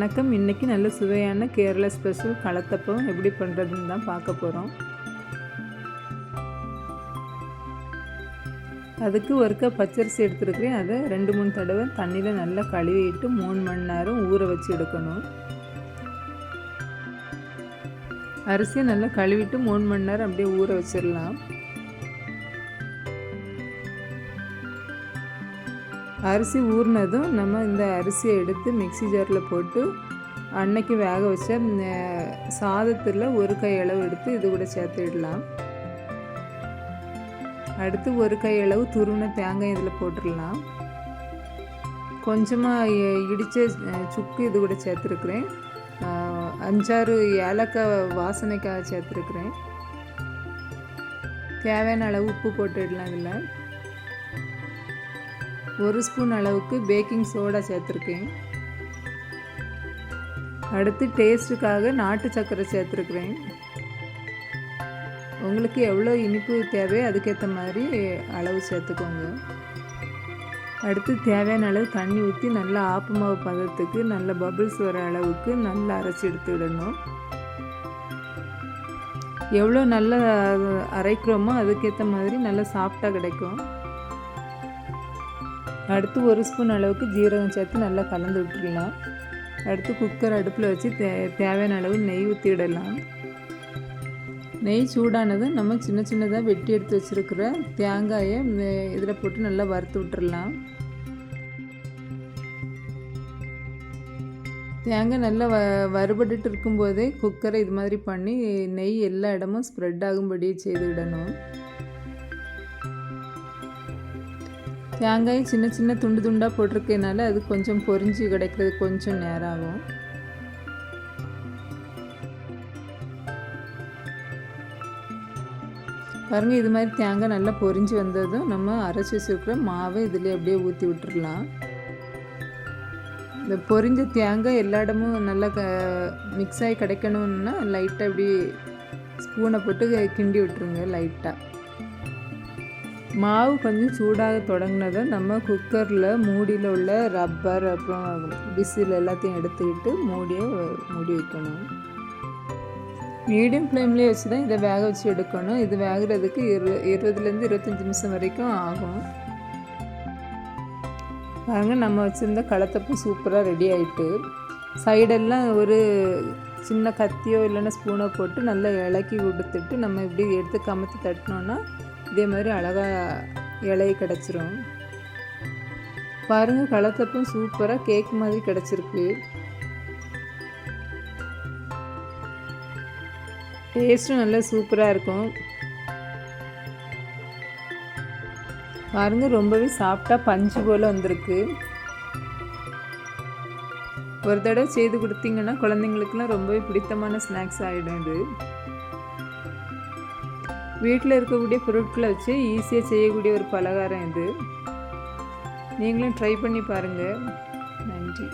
வணக்கம். இன்றைக்கி நல்ல சுவையான கேரளா ஸ்பெஷல் கலத்தப்பம் எப்படி பண்ணுறதுன்னு தான் பார்க்க போகிறோம் அதுக்கு ஒரு கப் பச்சரிசி எடுத்துருக்கிறேன். அதை ரெண்டு மூணு தடவை தண்ணியில் நல்லா கழுவிட்டு மூணு மணி நேரம் ஊற வச்சு எடுக்கணும். அரிசியை நல்லா கழுவிட்டு மூணு மணி நேரம் அப்படியே ஊற வச்சிடலாம். அரிசி ஊறினதும் நம்ம இந்த அரிசியை எடுத்து மிக்சி ஜாரில் போட்டு அன்னைக்கு வேக வச்ச சாதத்தில் ஒரு கை அளவு எடுத்து இது கூட சேர்த்துடலாம். அடுத்து ஒரு கை அளவு துருவின தேங்காய் இதில் போட்டுடலாம். கொஞ்சமாக இடித்த சுக்கு இது கூட சேர்த்துருக்குறேன். அஞ்சாறு ஏலக்காய் வாசனைக்காக சேர்த்துருக்குறேன். தேவையான அளவு உப்பு போட்டுடலாம் இதில். ஒரு ஸ்பூன் அளவுக்கு பேக்கிங் சோடா சேர்த்துருக்கேன். அடுத்து டேஸ்ட்டுக்காக நாட்டு சர்க்கரை சேர்த்துருக்குறேன். உங்களுக்கு எவ்வளோ இனிப்பு தேவையோ அதுக்கேற்ற மாதிரி அளவு சேர்த்துக்கோங்க. அடுத்து தேவையான அளவு தண்ணி ஊற்றி நல்லா ஆப்பு மாவு பதத்துக்கு நல்ல பபிள்ஸ் வர அளவுக்கு நல்லா அரைச்சி எடுத்துவிடணும் எவ்வளோ நல்லா அரைக்கிறோமோ அதுக்கேற்ற மாதிரி நல்லா சாஃப்டாக கிடைக்கும். அடுத்து ஒரு ஸ்பூன் அளவுக்கு ஜீரகம் சேர்த்து நல்லா கலந்து விட்டுடலாம் அடுத்து குக்கர் அடுப்பில் வச்சு தே தேவையான அளவு நெய் ஊற்றிடலாம் நெய் சூடானதும் நம்ம சின்ன சின்னதாக வெட்டி எடுத்து வச்சுருக்கிற தேங்காயை இதில் போட்டு நல்லா வறுத்து விட்டுறலாம். தேங்காய் நல்லா வ வறுபட்டுட்டு இருக்கும்போதே குக்கரை இது மாதிரி பண்ணி நெய் எல்லா இடமும் ஸ்ப்ரெட் ஆகும்படி செய்து விடணும். தேங்காய் சின்ன சின்ன துண்டு துண்டாக போட்டிருக்கனால அது கொஞ்சம் பொரிஞ்சு கிடைக்கிறது கொஞ்சம் நேரம் ஆகும் பாருங்கள் இது மாதிரி தேங்காய் நல்லா பொரிஞ்சு வந்ததும் நம்ம அரைச்சி வச்சுருக்கிற மாவை இதில் அப்படியே ஊற்றி விட்டுடலாம் இந்த பொரிஞ்ச தேங்காய் எல்லா இடமும் நல்லா க மிக்ஸ் ஆகி கிடைக்கணுன்னா லைட்டாக அப்படி ஸ்பூனை போட்டு கிண்டி விட்டுருங்க லைட்டாக மாவு கொஞ்சம் சூடாக தொடங்கினதை நம்ம குக்கரில் மூடியில் உள்ள ரப்பர் அப்புறம் விசில் எல்லாத்தையும் எடுத்துக்கிட்டு மூடியை மூடி வைக்கணும். மீடியம் ஃப்ளேம்லேயே வச்சு தான் இதை வேக வச்சு எடுக்கணும். இது வேகிறதுக்கு இரு இருபதுலேருந்து இருபத்தஞ்சி நிமிஷம் வரைக்கும் ஆகும். பாருங்கள் நம்ம வச்சுருந்த களத்தப்பும் சூப்பராக ரெடி ஆகிட்டு சைடெல்லாம் ஒரு சின்ன கத்தியோ இல்லைன்னா ஸ்பூனோ போட்டு நல்லா இலக்கி கொடுத்துட்டு நம்ம இப்படி எடுத்து கமத்தி தட்டினோன்னா இதே மாதிரி அழகாக இலையை கிடச்சிரும். பாருங்கள் களத்தப்பும் சூப்பராக கேக் மாதிரி கிடச்சிருக்கு. டேஸ்ட்டும் நல்லா சூப்பராக இருக்கும். பாருங்கள் ரொம்பவே சாஃப்டாக பஞ்சு போல் வந்திருக்கு. ஒரு தடவை செய்து கொடுத்தீங்கன்னா குழந்தைங்களுக்குலாம் ரொம்பவே பிடித்தமான ஸ்நாக்ஸ் ஆகிடும் இது வீட்டில் இருக்கக்கூடிய பொருட்களை வச்சு ஈஸியாக செய்யக்கூடிய ஒரு பலகாரம் இது. நீங்களும் ட்ரை பண்ணி பாருங்கள் நன்றி.